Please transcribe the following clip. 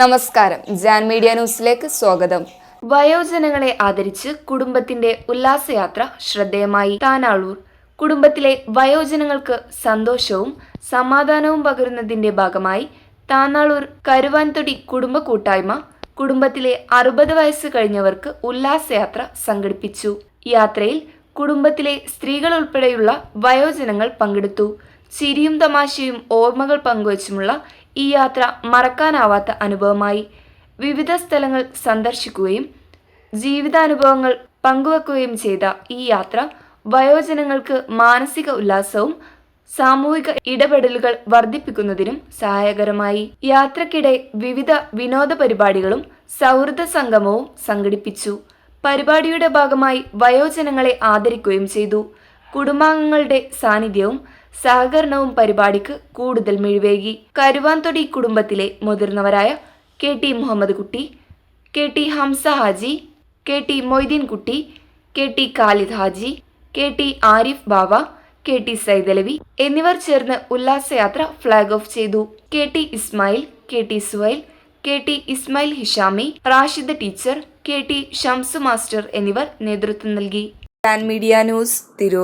നമസ്കാരം. ജാൻ മീഡിയ ന്യൂസിലേക്ക് സ്വാഗതം. വയോജനങ്ങളെ ആദരിച്ച് കുടുംബത്തിന്റെ ഉല്ലാസയാത്ര ശ്രദ്ധേയമായി. താനാളൂർ. കുടുംബത്തിലെ വയോജനങ്ങൾക്ക് സന്തോഷവും സമാധാനവും പകരുന്നതിന്റെ ഭാഗമായി താനാളൂർ കരുവാൻതൊടി കുടുംബ കൂട്ടായ്മ കുടുംബത്തിലെ അറുപത് വയസ്സ് കഴിഞ്ഞവർക്ക് ഉല്ലാസയാത്ര സംഘടിപ്പിച്ചു. യാത്രയിൽ കുടുംബത്തിലെ സ്ത്രീകൾ ഉൾപ്പെടെയുള്ള വയോജനങ്ങൾ പങ്കെടുത്തു. ചിരിയും തമാശയും ഓർമ്മകൾ പങ്കുവച്ചുമുള്ള ഈ യാത്ര മറക്കാനാവാത്ത അനുഭവമായി. വിവിധ സ്ഥലങ്ങൾ സന്ദർശിക്കുകയും ജീവിതാനുഭവങ്ങൾ പങ്കുവെക്കുകയും ചെയ്ത ഈ യാത്ര വയോജനങ്ങൾക്ക് മാനസിക ഉല്ലാസവും സാമൂഹിക ഇടപെടലുകൾ വർദ്ധിപ്പിക്കുന്നതിനും സഹായകരമായി. യാത്രക്കിടെ വിവിധ വിനോദ പരിപാടികളും സൗഹൃദ സംഗമവും സംഘടിപ്പിച്ചു. പരിപാടിയുടെ ഭാഗമായി വയോജനങ്ങളെ ആദരിക്കുകയും ചെയ്തു. കുടുംബാംഗങ്ങളുടെ സാന്നിധ്യവും സഹകരണവും പരിപാടിക്ക് കൂടുതൽ മിഴിവേകി കരുവാൻതൊടി കുടുംബത്തിലെ മുതിർന്നവരായ K T Muhammad Kutty K T Hamsa Haji K T Moideen Kutty K T Khalid Haji K T Arif Bava K T Saidalavi എന്നിവർ ചേർന്ന് ഉല്ലാസയാത്ര ഫ്ലാഗ് ഓഫ് ചെയ്തു K T Ismail K T Suhail K T Ismail Hishami Rashid teacher K T Shamsu master എന്നിവർ നേതൃത്വം നൽകി media news Tirur